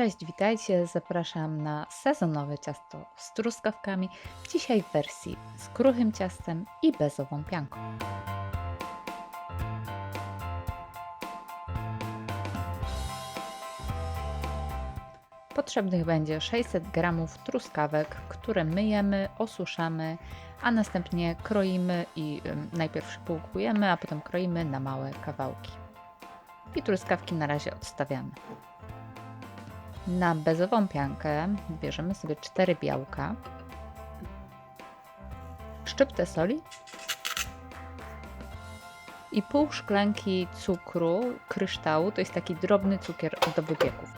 Cześć, witajcie. Zapraszam na sezonowe ciasto z truskawkami. Dzisiaj w wersji z kruchym ciastem i bezową pianką. Potrzebnych będzie 600 g truskawek, które myjemy, osuszamy, a następnie kroimy i najpierw szpółkujemy, a potem kroimy na małe kawałki. I truskawki na razie odstawiamy. Na bezową piankę bierzemy sobie 4 białka, szczyptę soli i pół szklanki cukru kryształu, to jest taki drobny cukier do wypieków.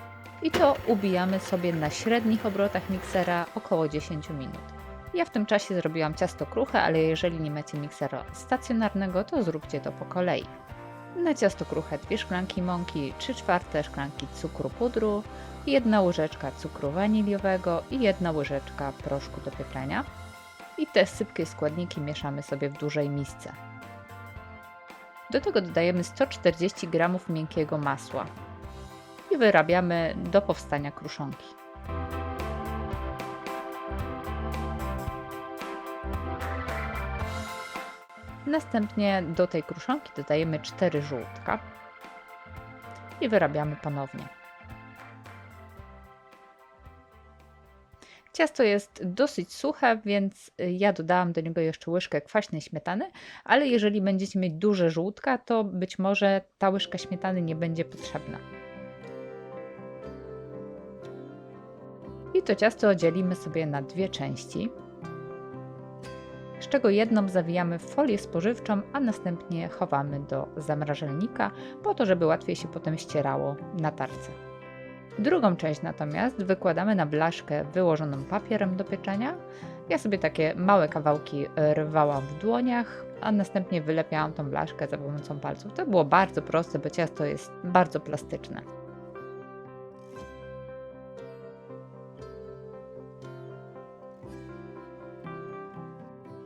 I to ubijamy sobie na średnich obrotach miksera około 10 minut. Ja w tym czasie zrobiłam ciasto kruche, ale jeżeli nie macie miksera stacjonarnego, to zróbcie to po kolei. Na ciasto kruche 2 szklanki mąki, 3 czwarte szklanki cukru pudru, jedna łyżeczka cukru waniliowego i jedna łyżeczka proszku do pieczenia. I te sypkie składniki mieszamy sobie w dużej misce. Do tego dodajemy 140 g miękkiego masła i wyrabiamy do powstania kruszonki. Następnie do tej kruszonki dodajemy 4 żółtka i wyrabiamy ponownie. Ciasto jest dosyć suche, więc ja dodałam do niego jeszcze łyżkę kwaśnej śmietany, ale jeżeli będziecie mieć duże żółtka, to być może ta łyżka śmietany nie będzie potrzebna. I to ciasto dzielimy sobie na dwie części, z czego jedną zawijamy w folię spożywczą, a następnie chowamy do zamrażalnika, po to, żeby łatwiej się potem ścierało na tarce. Drugą część natomiast wykładamy na blaszkę wyłożoną papierem do pieczenia. Ja sobie takie małe kawałki rwałam w dłoniach, a następnie wylepiałam tą blaszkę za pomocą palców. To było bardzo proste, bo ciasto jest bardzo plastyczne.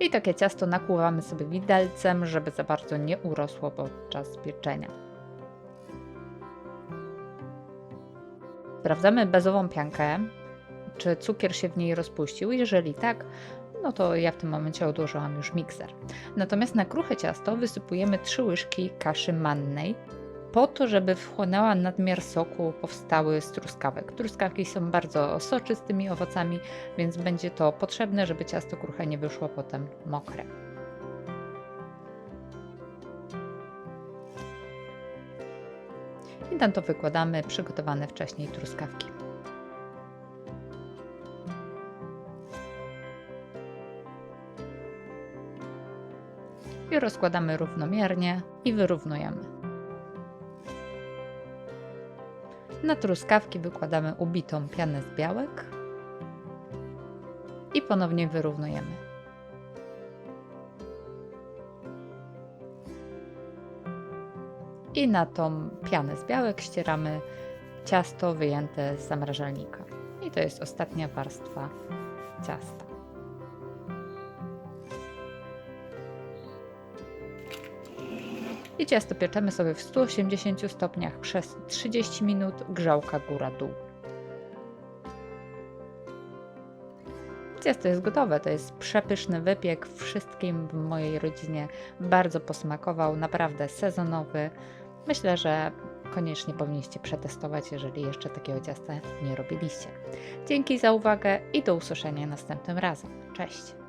I takie ciasto nakłuwamy sobie widelcem, żeby za bardzo nie urosło podczas pieczenia. Sprawdzamy bezową piankę, czy cukier się w niej rozpuścił. Jeżeli tak, no to ja w tym momencie odłożyłam już mikser. Natomiast na kruche ciasto wysypujemy 3 łyżki kaszy mannej, po to, żeby wchłonęła nadmiar soku powstały z truskawek. Truskawki są bardzo soczystymi owocami, więc będzie to potrzebne, żeby ciasto kruche nie wyszło potem mokre. I na to wykładamy przygotowane wcześniej truskawki. I rozkładamy równomiernie i wyrównujemy. Na truskawki wykładamy ubitą pianę z białek i ponownie wyrównujemy. I na tą pianę z białek ścieramy ciasto wyjęte z zamrażalnika. I to jest ostatnia warstwa ciasta. I ciasto pieczemy sobie w 180 stopniach przez 30 minut, grzałka góra-dół. Ciasto jest gotowe, to jest przepyszny wypiek, wszystkim w mojej rodzinie bardzo posmakował, naprawdę sezonowy. Myślę, że koniecznie powinniście przetestować, jeżeli jeszcze takiego ciasta nie robiliście. Dzięki za uwagę i do usłyszenia następnym razem. Cześć!